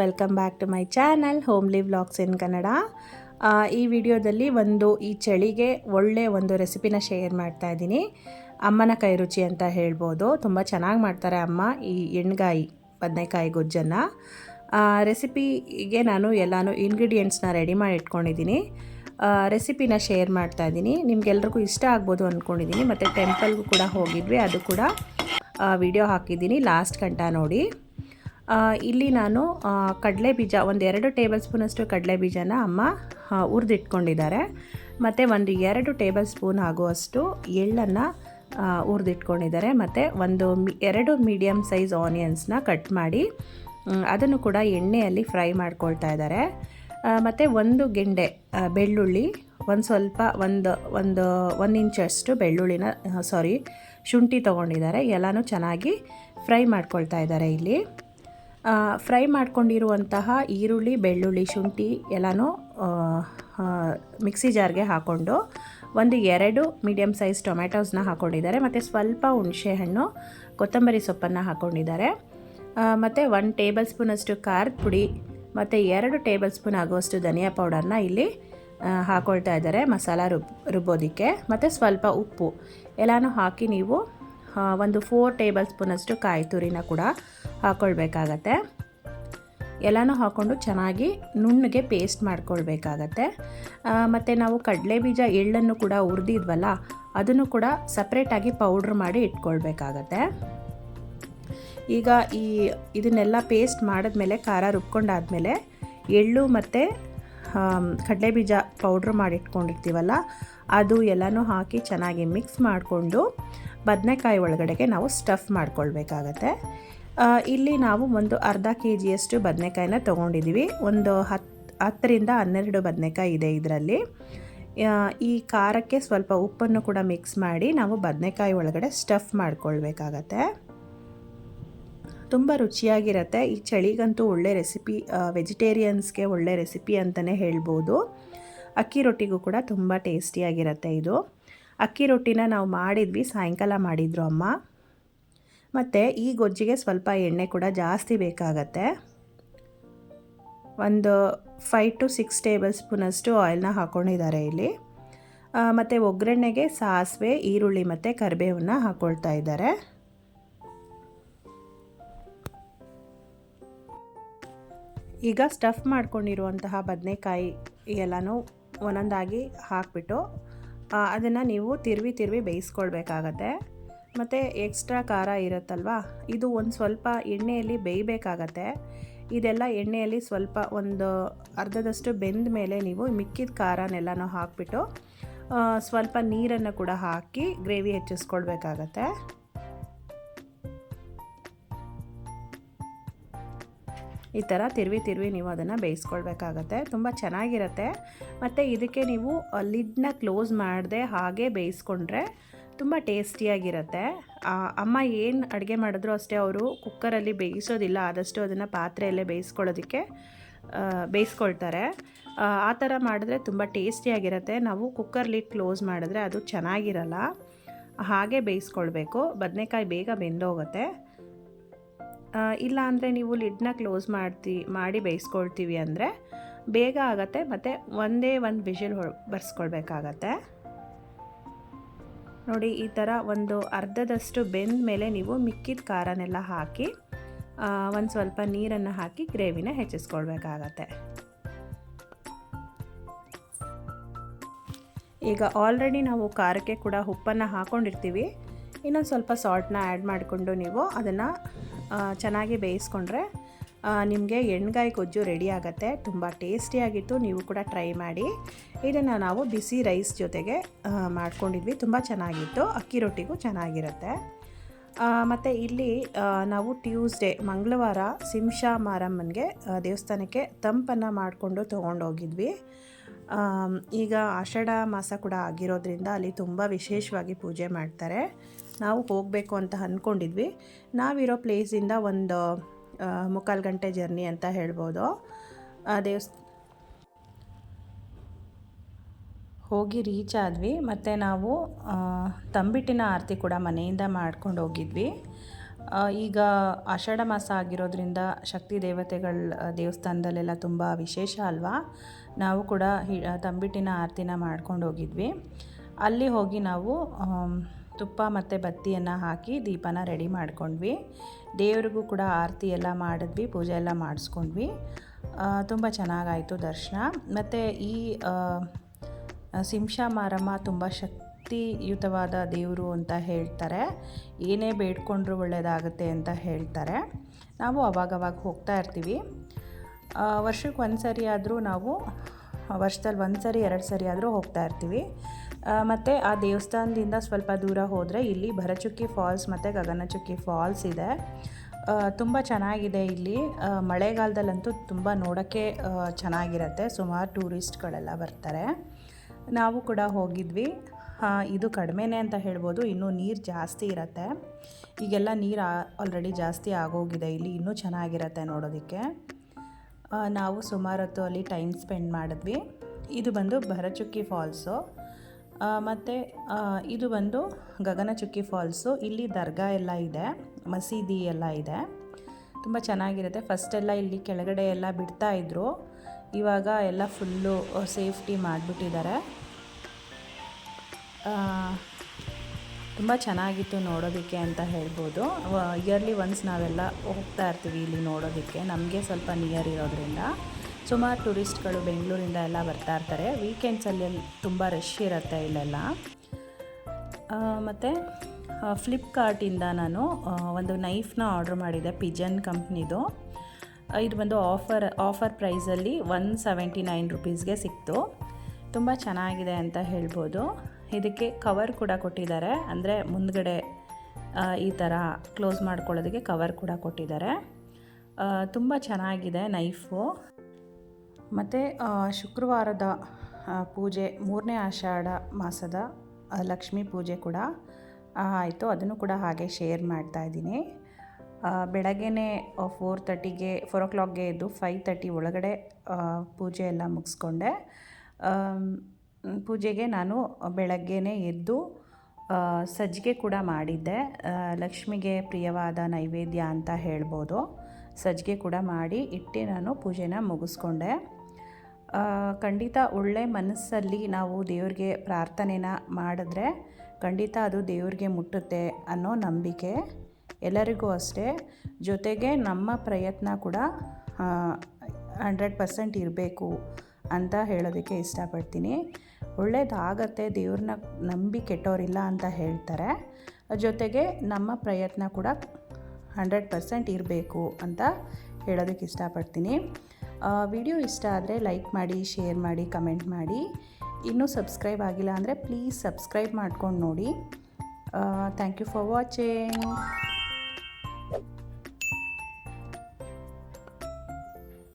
Welcome back to my channel homely vlogs in Kannada ಈ ವಿಡಿಯೋದಲ್ಲಿ ಒಂದು ಈ ಚಳಿಗೆ ಒಳ್ಳೆ ಒಂದು ರೆಸಿಪಿನ ಶೇರ್ ಮಾಡ್ತಾ ಇದ್ದೀನಿ. ಅಮ್ಮನ ಕೈ ರುಚಿ ಅಂತ ಹೇಳ್ಬೋದು. ತುಂಬ ಚೆನ್ನಾಗಿ ಮಾಡ್ತಾರೆ ಅಮ್ಮ ಈ ಎಣ್ಗಾಯಿ, ಬದನೆಕಾಯಿ ಗೊಜ್ಜನ್ನು. ರೆಸಿಪಿಗೆ ನಾನು ಎಲ್ಲಾನು ಇಂಗ್ರೀಡಿಯೆಂಟ್ಸ್ನ ರೆಡಿ ಮಾಡಿ ಇಟ್ಕೊಂಡಿದ್ದೀನಿ. ರೆಸಿಪಿನ ಶೇರ್ ಮಾಡ್ತಾ ಇದ್ದೀನಿ. ನಿಮ್ಗೆಲ್ರಿಗೂ ಇಷ್ಟ ಆಗ್ಬೋದು ಅಂದ್ಕೊಂಡಿದ್ದೀನಿ ಮತ್ತು ಟೆಂಪಲ್ಗೂ ಕೂಡ ಹೋಗಿದ್ವಿ, ಅದು ಕೂಡ ವಿಡಿಯೋ ಹಾಕಿದ್ದೀನಿ. ಲಾಸ್ಟ್ ಗಂಟ ನೋಡಿ. ಇಲ್ಲಿ ನಾನು ಕಡಲೆ ಬೀಜ, ಒಂದು ಎರಡು ಟೇಬಲ್ ಸ್ಪೂನಷ್ಟು ಕಡಲೆ ಬೀಜನ ಅಮ್ಮ ಹುರಿದಿಟ್ಕೊಂಡಿದ್ದಾರೆ. ಮತ್ತು ಒಂದು ಎರಡು ಟೇಬಲ್ ಸ್ಪೂನ್ ಆಗುವಷ್ಟು ಎಳ್ಳನ್ನು ಹುರಿದಿಟ್ಕೊಂಡಿದ್ದಾರೆ. ಮತ್ತು ಒಂದು ಮಿ, ಎರಡು ಮೀಡಿಯಮ್ ಸೈಜ್ ಆನಿಯನ್ಸ್ನ ಕಟ್ ಮಾಡಿ ಅದನ್ನು ಕೂಡ ಎಣ್ಣೆಯಲ್ಲಿ ಫ್ರೈ ಮಾಡ್ಕೊಳ್ತಾ ಇದ್ದಾರೆ. ಮತ್ತು ಒಂದು ಗೆಂಡೆ ಬೆಳ್ಳುಳ್ಳಿ, ಒಂದು ಸ್ವಲ್ಪ, ಒಂದು ಒಂದು ಒಂದು ಇಂಚಷ್ಟು ಬೆಳ್ಳುಳ್ಳಿನ ಸಾರಿ ಶುಂಠಿ ತೊಗೊಂಡಿದ್ದಾರೆ. ಎಲ್ಲನೂ ಚೆನ್ನಾಗಿ ಫ್ರೈ ಮಾಡ್ಕೊಳ್ತಾ ಇದ್ದಾರೆ ಇಲ್ಲಿ. ಫ್ರೈ ಮಾಡ್ಕೊಂಡಿರುವಂತಹ ಈರುಳ್ಳಿ, ಬೆಳ್ಳುಳ್ಳಿ, ಶುಂಠಿ ಎಲ್ಲನೂ ಮಿಕ್ಸಿ ಜಾರ್ಗೆ ಹಾಕ್ಕೊಂಡು ಒಂದು ಎರಡು ಮೀಡಿಯಮ್ ಸೈಜ್ ಟೊಮೆಟೊಸ್ನ ಹಾಕ್ಕೊಂಡಿದ್ದಾರೆ ಮತ್ತು ಸ್ವಲ್ಪ ಹುಣಸೆಹಣ್ಣು ಕೊತ್ತಂಬರಿ ಸೊಪ್ಪನ್ನು ಹಾಕ್ಕೊಂಡಿದ್ದಾರೆ ಮತ್ತು ಒನ್ ಟೇಬಲ್ ಸ್ಪೂನಷ್ಟು ಖಾರದ ಪುಡಿ, ಮತ್ತು ಎರಡು ಟೇಬಲ್ ಸ್ಪೂನ್ ಆಗುವಷ್ಟು ಧನಿಯಾ ಪೌಡರ್ನ ಇಲ್ಲಿ ಹಾಕ್ಕೊಳ್ತಾ ಇದ್ದಾರೆ ಮಸಾಲ ರುಬ್, ರುಬ್ಬೋದಕ್ಕೆ. ಮತ್ತು ಸ್ವಲ್ಪ ಉಪ್ಪು ಎಲ್ಲನೂ ಹಾಕಿ ನೀವು ಒಂದು ಫೋರ್ ಟೇಬಲ್ ಸ್ಪೂನಷ್ಟು ಕಾಯಿ ತುರಿನ ಕೂಡ ಹಾಕ್ಕೊಳ್ಬೇಕಾಗತ್ತೆ ಎಲ್ಲನೂ ಹಾಕ್ಕೊಂಡು ಚೆನ್ನಾಗಿ ನುಣ್ಣಗೆ ಪೇಸ್ಟ್ ಮಾಡ್ಕೊಳ್ಬೇಕಾಗತ್ತೆ. ಮತ್ತು ನಾವು ಕಡಲೆ ಬೀಜ ಎಳ್ಳನ್ನು ಕೂಡ ಹುರಿದಿದ್ವಲ್ಲ, ಅದನ್ನು ಕೂಡ ಸಪ್ರೇಟಾಗಿ ಪೌಡ್ರ್ ಮಾಡಿ ಇಟ್ಕೊಳ್ಬೇಕಾಗತ್ತೆ. ಈಗ ಈ ಇದನ್ನೆಲ್ಲ ಪೇಸ್ಟ್ ಮಾಡಿದ್ಮೇಲೆ, ಖಾರ ರುಬ್ಕೊಂಡಾದಮೇಲೆ ಎಳ್ಳು ಮತ್ತು ಕಡಲೆ ಬೀಜ ಪೌಡ್ರ್ ಮಾಡಿ ಇಟ್ಕೊಂಡಿರ್ತೀವಲ್ಲ, ಅದು ಎಲ್ಲನೂ ಹಾಕಿ ಚೆನ್ನಾಗಿ ಮಿಕ್ಸ್ ಮಾಡಿಕೊಂಡು, ಬದನೆಕಾಯಿ ಒಳಗಡೆಗೆ ನಾವು ಸ್ಟಫ್ ಮಾಡ್ಕೊಳ್ಬೇಕಾಗತ್ತೆ. ಇಲ್ಲಿ ನಾವು ಒಂದು ಅರ್ಧ ಕೆ ಜಿಯಷ್ಟು ಬದನೆಕಾಯಿನ ತೊಗೊಂಡಿದ್ದೀವಿ. ಒಂದು ಹತ್ತು ಹತ್ತರಿಂದ ಹನ್ನೆರಡು ಬದನೆಕಾಯಿ ಇದೆ ಇದರಲ್ಲಿ. ಈ ಖಾರಕ್ಕೆ ಸ್ವಲ್ಪ ಉಪ್ಪನ್ನು ಕೂಡ ಮಿಕ್ಸ್ ಮಾಡಿ ನಾವು ಬದನೆಕಾಯಿ ಒಳಗಡೆ ಸ್ಟಫ್ ಮಾಡ್ಕೊಳ್ಬೇಕಾಗತ್ತೆ. ತುಂಬ ರುಚಿಯಾಗಿರುತ್ತೆ. ಈ ಚಳಿಗಂತೂ ಒಳ್ಳೆ ರೆಸಿಪಿ ವೆಜಿಟೇರಿಯನ್ಸ್ಗೆ ಒಳ್ಳೆ ರೆಸಿಪಿ ಅಂತಲೇ ಹೇಳ್ಬೋದು. ಅಕ್ಕಿ ರೊಟ್ಟಿಗೂ ಕೂಡ ತುಂಬ ಟೇಸ್ಟಿಯಾಗಿರುತ್ತೆ ಇದು. ಅಕ್ಕಿ ರೊಟ್ಟಿನ ನಾವು ಮಾಡಿದ್ವಿ, ಸಾಯಂಕಾಲ ಮಾಡಿದ್ರು ಅಮ್ಮ. ಮತ್ತು ಈ ಗೊಜ್ಜಿಗೆ ಸ್ವಲ್ಪ ಎಣ್ಣೆ ಕೂಡ ಜಾಸ್ತಿ ಬೇಕಾಗತ್ತೆ. ಒಂದು ಫೈವ್ ಟು ಸಿಕ್ಸ್ ಟೇಬಲ್ ಸ್ಪೂನಷ್ಟು ಆಯಿಲ್ನ ಹಾಕ್ಕೊಂಡಿದ್ದಾರೆ ಇಲ್ಲಿ. ಮತ್ತು ಒಗ್ಗರಣೆಗೆ ಸಾಸಿವೆ, ಈರುಳ್ಳಿ ಮತ್ತು ಕರಿಬೇವನ್ನ ಹಾಕ್ಕೊಳ್ತಾ ಇದ್ದಾರೆ. ಈಗ ಸ್ಟಫ್ ಮಾಡ್ಕೊಂಡಿರುವಂತಹ ಬದನೆಕಾಯಿ ಎಲ್ಲನೂ ಒಂದೊಂದಾಗಿ ಹಾಕ್ಬಿಟ್ಟು ಅದನ್ನು ನೀವು ತಿರುವಿ ತಿರುವಿ ಬೇಯಿಸ್ಕೊಳ್ಬೇಕಾಗತ್ತೆ. ಮತ್ತು ಎಕ್ಸ್ಟ್ರಾ ಖಾರ ಇರುತ್ತಲ್ವ? ಇದು ಒಂದು ಸ್ವಲ್ಪ ಎಣ್ಣೆಯಲ್ಲಿ ಬೇಯಬೇಕಾಗತ್ತೆ. ಇದೆಲ್ಲ ಎಣ್ಣೆಯಲ್ಲಿ ಸ್ವಲ್ಪ ಒಂದು ಅರ್ಧದಷ್ಟು ಬೆಂದ ಮೇಲೆ ನೀವು ಮಿಕ್ಕಿದ ಖಾರನೆಲ್ಲನೂ ಹಾಕ್ಬಿಟ್ಟು ಸ್ವಲ್ಪ ನೀರನ್ನು ಕೂಡ ಹಾಕಿ ಗ್ರೇವಿ ಹೆಚ್ಚಿಸ್ಕೊಳ್ಬೇಕಾಗತ್ತೆ. ಈ ಥರ ತಿರುವಿ ತಿರುವಿ ನೀವು ಅದನ್ನು ಬೇಯಿಸ್ಕೊಳ್ಬೇಕಾಗತ್ತೆ. ತುಂಬ ಚೆನ್ನಾಗಿರುತ್ತೆ. ಮತ್ತು ಇದಕ್ಕೆ ನೀವು ಲಿಡ್ನ ಕ್ಲೋಸ್ ಮಾಡದೆ ಹಾಗೆ ಬೇಯಿಸ್ಕೊಂಡ್ರೆ ತುಂಬ ಟೇಸ್ಟಿಯಾಗಿರುತ್ತೆ. ಅಮ್ಮ ಏನು ಅಡುಗೆ ಮಾಡಿದ್ರು ಅಷ್ಟೇ ಅವರು ಕುಕ್ಕರಲ್ಲಿ ಬೇಯಿಸೋದಿಲ್ಲ ಆದಷ್ಟು ಅದನ್ನು ಪಾತ್ರೆಯಲ್ಲೇ ಬೇಯಿಸ್ಕೊಳ್ಳೋದಕ್ಕೆ ಬೇಯಿಸ್ಕೊಳ್ತಾರೆ. ಆ, ಥರ ಮಾಡಿದ್ರೆ ತುಂಬ ಟೇಸ್ಟಿಯಾಗಿರುತ್ತೆ. ನಾವು ಕುಕ್ಕರ್ ಲಿಡ್ ಕ್ಲೋಸ್ ಮಾಡಿದ್ರೆ ಅದು ಚೆನ್ನಾಗಿರಲ್ಲ. ಹಾಗೆ ಬೇಯಿಸ್ಕೊಳ್ಬೇಕು. ಬದನೆಕಾಯಿ ಬೇಗ ಬೆಂದೋಗುತ್ತೆ. ಇಲ್ಲ ಅಂದರೆ ನೀವು ಲಿಡ್ನ ಕ್ಲೋಸ್ ಮಾಡ್ತಿ ಮಾಡಿ ಬೇಯಿಸ್ಕೊಳ್ತೀವಿ ಅಂದರೆ ಬೇಗ ಆಗುತ್ತೆ ಮತ್ತು ಒಂದೇ ಒಂದು ವಿಷಲ್ ಹೊ ಬರ್ಸ್ಕೊಳ್ಬೇಕಾಗತ್ತೆ. ನೋಡಿ, ಈ ಥರ ಒಂದು ಅರ್ಧದಷ್ಟು ಬೆಂದ ಮೇಲೆ ನೀವು ಮಿಕ್ಕಿದ ಖಾರನೆಲ್ಲ ಹಾಕಿ ಒಂದು ಸ್ವಲ್ಪ ನೀರನ್ನು ಹಾಕಿ ಗ್ರೇವಿನ ಹೆಚ್ಚಿಸ್ಕೊಳ್ಬೇಕಾಗತ್ತೆ. ಈಗ ಆಲ್ರೆಡಿ ನಾವು ಖಾರಕ್ಕೆ ಕೂಡ ಉಪ್ಪನ್ನು ಹಾಕ್ಕೊಂಡಿರ್ತೀವಿ ಇನ್ನೊಂದು ಸ್ವಲ್ಪ ಸಾಲ್ಟ್ನ ಆ್ಯಡ್ ಮಾಡಿಕೊಂಡು ನೀವು ಅದನ್ನು ಚೆನ್ನಾಗಿ ಬೇಯಿಸ್ಕೊಂಡ್ರೆ ನಿಮಗೆ ಎಣ್ಗಾಯಿ ಗೊಜ್ಜು ರೆಡಿ ಆಗುತ್ತೆ. ತುಂಬ ಟೇಸ್ಟಿಯಾಗಿತ್ತು ನೀವು ಕೂಡ ಟ್ರೈ ಮಾಡಿ. ಇದನ್ನು ನಾವು ಬಿಸಿ ರೈಸ್ ಜೊತೆಗೆ ಮಾಡ್ಕೊಂಡಿದ್ವಿ. ತುಂಬ ಚೆನ್ನಾಗಿತ್ತು. ಅಕ್ಕಿ ರೊಟ್ಟಿಗೂ ಚೆನ್ನಾಗಿರುತ್ತೆ. ಮತ್ತು ಇಲ್ಲಿ ನಾವು ಟ್ಯೂಸ್ಡೇ ಮಂಗಳವಾರ ಸಿಂಶಾ ಮಾರಮ್ಮನಿಗೆ ದೇವಸ್ಥಾನಕ್ಕೆ ತಂಪನ್ನು ಮಾಡಿಕೊಂಡು ತೊಗೊಂಡೋಗಿದ್ವಿ. ಈಗ ಆಷಾಢ ಮಾಸ ಕೂಡ ಆಗಿರೋದ್ರಿಂದ ಅಲ್ಲಿ ತುಂಬ ವಿಶೇಷವಾಗಿ ಪೂಜೆ ಮಾಡ್ತಾರೆ. ನಾವು ಹೋಗಬೇಕು ಅಂತ ಅಂದ್ಕೊಂಡಿದ್ವಿ ನಾವಿರೋ ಪ್ಲೇಸಿಂದ ಒಂದು ಮುಕ್ಕಾಲು ಗಂಟೆ ಜರ್ನಿ ಅಂತ ಹೇಳ್ಬೋದು. ದೇವಸ್ ಹೋಗಿ ರೀಚ್ ಆದ್ವಿ. ಮತ್ತು ನಾವು ತಂಬಿಟ್ಟಿನ ಆರತಿ ಕೂಡ ಮನೆಯಿಂದ ಮಾಡ್ಕೊಂಡು ಹೋಗಿದ್ವಿ. ಈಗ ಆಷಾಢ ಮಾಸ ಆಗಿರೋದ್ರಿಂದ ಶಕ್ತಿ ದೇವತೆಗಳ ದೇವಸ್ಥಾನದಲ್ಲೆಲ್ಲ ತುಂಬ ವಿಶೇಷ ಅಲ್ವಾ? ನಾವು ಕೂಡ ತಂಬಿಟ್ಟಿನ ಆರತಿನ ಮಾಡ್ಕೊಂಡು ಹೋಗಿದ್ವಿ. ಅಲ್ಲಿ ಹೋಗಿ ನಾವು ತುಪ್ಪ ಮತ್ತು ಬತ್ತಿಯನ್ನು ಹಾಕಿ ದೀಪನ ರೆಡಿ ಮಾಡ್ಕೊಂಡ್ವಿ. ದೇವ್ರಿಗೂ ಕೂಡ ಆರತಿ ಎಲ್ಲ ಮಾಡಿದ್ವಿ, ಪೂಜೆ ಎಲ್ಲ ಮಾಡಿಸ್ಕೊಂಡ್ವಿ. ತುಂಬ ಚೆನ್ನಾಗಾಯಿತು ದರ್ಶನ. ಮತ್ತು ಈ ಸಿಂಶ ಮಾರಮ್ಮ ತುಂಬ ಶಕ್ತಿಯುತವಾದ ದೇವರು ಅಂತ ಹೇಳ್ತಾರೆ. ಏನೇ ಬೇಡ್ಕೊಂಡ್ರೂ ಒಳ್ಳೆಯದಾಗುತ್ತೆ ಅಂತ ಹೇಳ್ತಾರೆ. ನಾವು ಅವಾಗವಾಗ ಹೋಗ್ತಾ ಇರ್ತೀವಿ. ವರ್ಷಕ್ಕೆ ಒಂದು ಸರಿ ಆದರೂ ನಾವು, ವರ್ಷದಲ್ಲಿ ಒಂದು ಸರಿ ಎರಡು ಸರಿ ಆದರೂ ಹೋಗ್ತಾ ಇರ್ತೀವಿ. ಮತ್ತು ಆ ದೇವಸ್ಥಾನದಿಂದ ಸ್ವಲ್ಪ ದೂರ ಹೋದರೆ ಇಲ್ಲಿ ಭರಚುಕ್ಕಿ ಫಾಲ್ಸ್ ಮತ್ತು ಗಗನಚುಕ್ಕಿ ಫಾಲ್ಸ್ ಇದೆ. ತುಂಬ ಚೆನ್ನಾಗಿದೆ ಇಲ್ಲಿ. ಮಳೆಗಾಲದಲ್ಲಂತೂ ತುಂಬ ನೋಡೋಕ್ಕೆ ಚೆನ್ನಾಗಿರತ್ತೆ. ಸುಮಾರು ಟೂರಿಸ್ಟ್ಗಳೆಲ್ಲ ಬರ್ತಾರೆ. ನಾವು ಕೂಡ ಹೋಗಿದ್ವಿ. ಇದು ಕಡಿಮೆನೇ ಅಂತ ಹೇಳ್ಬೋದು. ಇನ್ನೂ ನೀರು ಜಾಸ್ತಿ ಇರತ್ತೆ. ಈಗೆಲ್ಲ ನೀರು ಆಲ್ರೆಡಿ ಜಾಸ್ತಿ ಆಗೋಗಿದೆ. ಇಲ್ಲಿ ಇನ್ನೂ ಚೆನ್ನಾಗಿರುತ್ತೆ ನೋಡೋದಕ್ಕೆ. ನಾವು ಸುಮಾರು ಹೊತ್ತು ಅಲ್ಲಿ ಟೈಮ್ ಸ್ಪೆಂಡ್ ಮಾಡಿದ್ವಿ. ಇದು ಬಂದು ಭರಚುಕ್ಕಿ ಫಾಲ್ಸು. ಮತ್ತು ಇದು ಬಂದು ಗಗನಚುಕ್ಕಿ ಫಾಲ್ಸು. ಇಲ್ಲಿ ದರ್ಗಾ ಎಲ್ಲ ಇದೆ, ಮಸೀದಿ ಎಲ್ಲ ಇದೆ. ತುಂಬ ಚೆನ್ನಾಗಿರುತ್ತೆ. ಫಸ್ಟೆಲ್ಲ ಇಲ್ಲಿ ಕೆಳಗಡೆ ಎಲ್ಲ ಬಿಡ್ತಾ ಇದ್ರು. ಇವಾಗ ಎಲ್ಲ ಫುಲ್ಲು ಸೇಫ್ಟಿ ಮಾಡಿಬಿಟ್ಟಿದ್ದಾರೆ. ತುಂಬ ಚೆನ್ನಾಗಿತ್ತು ನೋಡೋದಕ್ಕೆ ಅಂತ ಹೇಳ್ಬೋದು. ಇಯರ್ಲಿ ಒನ್ಸ್ ನಾವೆಲ್ಲ ಹೋಗ್ತಾ ಇರ್ತೀವಿ ಇಲ್ಲಿ ನೋಡೋದಕ್ಕೆ. ನಮಗೆ ಸ್ವಲ್ಪ ನಿಯರ್ ಇರೋದ್ರಿಂದ. ಸುಮಾರು ಟೂರಿಸ್ಟ್ಗಳು ಬೆಂಗಳೂರಿಂದ ಎಲ್ಲ ಬರ್ತಾ ಇರ್ತಾರೆ. ವೀಕೆಂಡ್ಸಲ್ಲಿ ತುಂಬ ರಶ್ ಇರುತ್ತೆ ಇಲ್ಲೆಲ್ಲ. ಮತ್ತು ಫ್ಲಿಪ್ಕಾರ್ಟಿಂದ ನಾನು ಒಂದು ನೈಫ್ನ ಆರ್ಡ್ರ್ ಮಾಡಿದ್ದೆ ಪಿಜನ್ ಕಂಪ್ನಿದು ಇದು ಬಂದು ಆಫರ್ ಆಫರ್ ಪ್ರೈಸಲ್ಲಿ ಒನ್ ಸೆವೆಂಟಿ ನೈನ್ ರುಪೀಸ್ಗೆ ಸಿಕ್ತು. ತುಂಬ ಚೆನ್ನಾಗಿದೆ ಅಂತ ಹೇಳ್ಬೋದು. ಇದಕ್ಕೆ ಕವರ್ ಕೂಡ ಕೊಟ್ಟಿದ್ದಾರೆ. ಅಂದರೆ ಮುಂದ್ಗಡೆ ಈ ಥರ ಕ್ಲೋಸ್ ಮಾಡ್ಕೊಳ್ಳೋದಕ್ಕೆ ಕವರ್ ಕೂಡ ಕೊಟ್ಟಿದ್ದಾರೆ. ತುಂಬ ಚೆನ್ನಾಗಿದೆ ನೈಫು ಮತ್ತು ಶುಕ್ರವಾರದ ಪೂಜೆ, ಮೂರನೇ ಆಷಾಢ ಮಾಸದ ಲಕ್ಷ್ಮಿ ಪೂಜೆ ಕೂಡ ಆಯಿತು. ಅದನ್ನು ಕೂಡ ಹಾಗೆ ಶೇರ್ ಮಾಡ್ತಾ ಇದ್ದೀನಿ. ಬೆಳಗ್ಗೆನೇ ಫೋರ್ ತರ್ಟಿಗೆ ಫೋರ್ ಓ ಕ್ಲಾಕ್ಗೆ ಎದ್ದು ಫೈವ್ ತರ್ಟಿ ಒಳಗಡೆ ಪೂಜೆ ಎಲ್ಲ ಮುಗಿಸ್ಕೊಂಡೆ. ಪೂಜೆಗೆ ನಾನು ಬೆಳಗ್ಗೆನೇ ಎದ್ದು ಸಜ್ಜಿಗೆ ಕೂಡ ಮಾಡಿದ್ದೆ. ಲಕ್ಷ್ಮಿಗೆ ಪ್ರಿಯವಾದ ನೈವೇದ್ಯ ಅಂತ ಹೇಳ್ಬೋದು. ಸಜ್ಜಿಗೆ ಕೂಡ ಮಾಡಿ ಇಟ್ಟು ನಾನು ಪೂಜೆನ ಮುಗಿಸ್ಕೊಂಡೆ. ಖಂಡಿತ ಒಳ್ಳೆ ಮನಸ್ಸಲ್ಲಿ ನಾವು ದೇವ್ರಿಗೆ ಪ್ರಾರ್ಥನೆನ ಮಾಡಿದ್ರೆ ಖಂಡಿತ ಅದು ದೇವ್ರಿಗೆ ಮುಟ್ಟುತ್ತೆ ಅನ್ನೋ ನಂಬಿಕೆ ಎಲ್ಲರಿಗೂ ಅಷ್ಟೇ. ಜೊತೆಗೆ ನಮ್ಮ ಪ್ರಯತ್ನ ಕೂಡ ಹಂಡ್ರೆಡ್ ಪರ್ಸೆಂಟ್ ಇರಬೇಕು ಅಂತ ಹೇಳೋದಕ್ಕೆ ಇಷ್ಟಪಡ್ತೀನಿ. ಒಳ್ಳೇದಾಗತ್ತೆ ದೇವ್ರನ್ನ ನಂಬಿ ಕೆಟ್ಟೋರಿಲ್ಲ ಅಂತ ಹೇಳ್ತಾರೆ. ಜೊತೆಗೆ ನಮ್ಮ ಪ್ರಯತ್ನ ಕೂಡ ಹಂಡ್ರೆಡ್ ಪರ್ಸೆಂಟ್ ಇರಬೇಕು ಅಂತ ಹೇಳೋದಕ್ಕೆ ಇಷ್ಟಪಡ್ತೀನಿ. ವಿಡಿಯೋ ಇಷ್ಟ ಆದರೆ ಲೈಕ್ ಮಾಡಿ, ಶೇರ್ ಮಾಡಿ, ಕಮೆಂಟ್ ಮಾಡಿ. ಇನ್ನೂ ಸಬ್ಸ್ಕ್ರೈಬ್ ಆಗಿಲ್ಲ ಅಂದರೆ ಪ್ಲೀಸ್ ಸಬ್ಸ್ಕ್ರೈಬ್ ಮಾಡ್ಕೊಂಡು ನೋಡಿ. Thank you for watching.